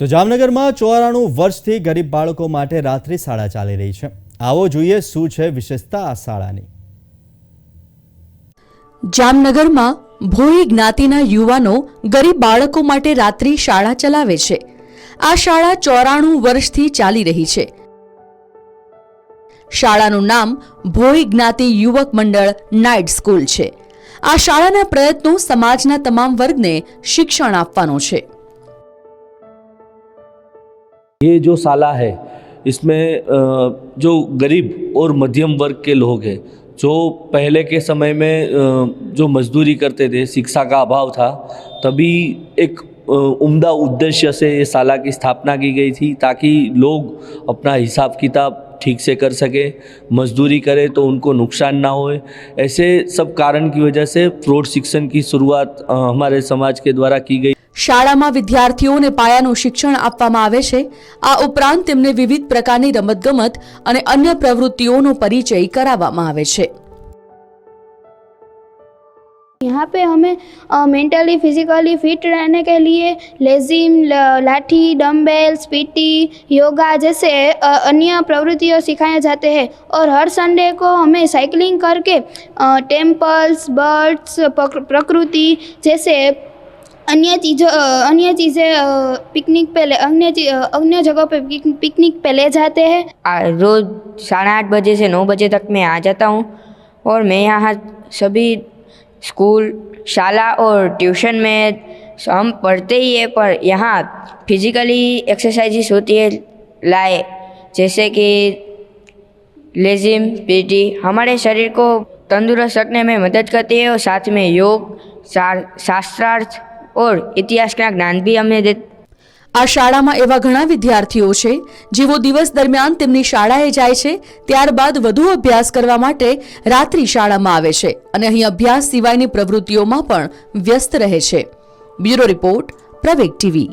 તો જામનગરમાં ચોરાણું વર્ષથી ગરીબ બાળકો માટે રાત્રિ શાળા ચાલી રહી છે. આવો જોઈએ શું છે વિશેષતા આ શાળાની. જામનગરમાં ભોઈ જ્ઞાતિના યુવાનો ગરીબ બાળકો માટે રાત્રિ શાળા ચલાવે છે. આ શાળા ચોરાણું વર્ષથી ચાલી રહી છે. શાળાનું નામ ભોઈ જ્ઞાતિ યુવક મંડળ નાઇટ સ્કૂલ છે. આ શાળાના પ્રયત્નો સમાજના તમામ વર્ગને શિક્ષણ આપવાનો છે. ये जो साला है, इसमें जो गरीब और मध्यम वर्ग के लोग हैं, जो पहले के समय में जो मजदूरी करते थे, शिक्षा का अभाव था, तभी एक उम्दा उद्देश्य से ये साला की स्थापना की गई थी, ताकि लोग अपना हिसाब किताब ठीक से कर सके मजदूरी करें तो उनको नुकसान ना होए ऐसे सब कारण की वजह से फ्रॉड शिक्षण की शुरुआत अ, हमारे समाज के द्वारा की गई શાળામાં વિદ્યાર્થીઓને પાયાનું શિક્ષણ આપવામાં આવે છે આ ઉપરાંત તેમને વિવિધ પ્રકારની રમતગમત અને અન્ય પ્રવૃત્તિઓનો પરિચય કરાવવામાં આવે છે यहाँ पे हमें मेंटली फिजिकली फिट रहने के लिए लेजिम लाठी डम्बेल्स पीटी योगा जैसे अन्य प्रवृत्तियों सिखाए जाते हैं। और हर संडे को हमें साइकिलिंग करके टेम्पल्स बर्ड्स प्रकृति जैसे अन्य चीज़ों अन्य चीज़ें पिकनिक पे ले, अन्य अन्य जगह पे पिकनिक पे ले जाते हैं। रोज़ साढ़े आठ बजे से नौ बजे तक मैं आ जाता हूँ और मैं यहाँ सभी स्कूल, शाला और ट्यूशन में हम पढ़ते ही है, पर यहाँ फिजिकली एक्सरसाइजेस होती है, लाए। जैसे कि लेजिम पीटी हमारे शरीर को तंदुरुस्त रखने में मदद करती है और साथ में योग शास्त्रार्थ और इतिहास का ज्ञान भी हमें दे આ શાળામાં એવા ઘણા વિદ્યાર્થીઓ છે, જેઓ દિવસ દરમિયાન તેમની શાળાએ જાય છે, ત્યારબાદ વધુ અભ્યાસ કરવા માટે રાત્રિ શાળામાં આવે છે અને અહીં અભ્યાસ સિવાયની પ્રવૃત્તિઓમાં પણ વ્યસ્ત રહે છે. Bureau report Praveg TV.